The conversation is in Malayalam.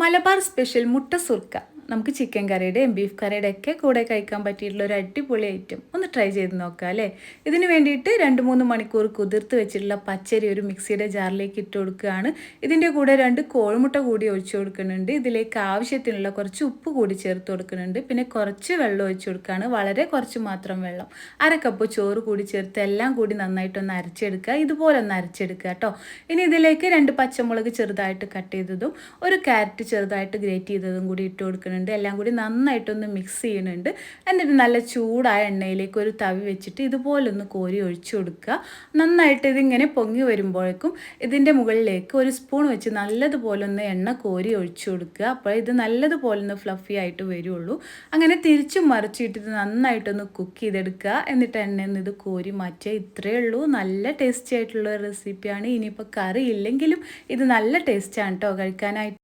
മലബാർ സ്പെഷ്യൽ മുട്ട സുർക്ക. നമുക്ക് ചിക്കൻ കറിയുടെയും ബീഫ് കറിയുടെ ഒക്കെ കൂടെ കഴിക്കാൻ പറ്റിയിട്ടുള്ള ഒരു അടിപൊളി ഐറ്റം ഒന്ന് ട്രൈ ചെയ്ത് നോക്കാം അല്ലേ? ഇതിന് വേണ്ടിയിട്ട് രണ്ട് മൂന്ന് മണിക്കൂർ കുതിർത്ത് വെച്ചിട്ടുള്ള പച്ചരി ഒരു മിക്സിയുടെ ജാറിലേക്ക് ഇട്ട് കൊടുക്കുകയാണ്. ഇതിന്റെ കൂടെ രണ്ട് കോഴിമുട്ട കൂടി ഒഴിച്ചു കൊടുക്കുന്നുണ്ട്. ഇതിലേക്ക് ആവശ്യത്തിനുള്ള കുറച്ച് ഉപ്പ് കൂടി ചേർത്ത് കൊടുക്കുന്നുണ്ട്. പിന്നെ കുറച്ച് വെള്ളം ഒഴിച്ചു കൊടുക്കുകയാണ്. വളരെ കുറച്ച് മാത്രം വെള്ളം. അര കപ്പ് ചോറ് കൂടി ചേർത്ത് എല്ലാം കൂടി നന്നായിട്ടൊന്ന് അരച്ചെടുക്കുക. ഇതുപോലെ ഒന്ന് അരച്ചെടുക്കുക കേട്ടോ. ഇനി ഇതിലേക്ക് രണ്ട് പച്ചമുളക് ചെറുതായിട്ട് കട്ട് ചെയ്തതും ഒരു ക്യാരറ്റ് ചെറുതായിട്ട് ഗ്രേറ്റ് ചെയ്തതും കൂടി ഇട്ട് കൊടുക്കുന്നുണ്ട്. എല്ലാം കൂടി നന്നായിട്ടൊന്ന് മിക്സ് ചെയ്യുന്നുണ്ട്. എന്നിട്ട് നല്ല ചൂടായ എണ്ണയിലേക്ക് ഒരു തവി വെച്ചിട്ട് ഇതുപോലൊന്ന് കോരി ഒഴിച്ചു കൊടുക്കുക. നന്നായിട്ട് ഇതിങ്ങനെ പൊങ്ങി വരുമ്പോഴേക്കും ഇതിന്റെ മുകളിലേക്ക് ഒരു സ്പൂൺ വെച്ച് നല്ലതുപോലെ ഒന്ന് എണ്ണ കോരി ഒഴിച്ചു കൊടുക്കുക. അപ്പോൾ ഇത് നല്ലതുപോലെ ഒന്ന് ഫ്ലഫി ആയിട്ട് വരുള്ളൂ. അങ്ങനെ തിരിച്ചും മറിച്ചിട്ട് ഇത് നന്നായിട്ടൊന്ന് കുക്ക് ചെയ്തെടുക്കുക. എന്നിട്ട് എണ്ണയിൽ നിന്ന് ഇത് കോരി മാറ്റുക. ഇത്രയേ ഉള്ളൂ. നല്ല ടേസ്റ്റി ആയിട്ടുള്ള റെസിപ്പിയാണ് ഇനിയിപ്പോൾ കറി ഇല്ലെങ്കിലും ഇത് നല്ല ടേസ്റ്റാണ് കേട്ടോ കഴിക്കാനായിട്ട്.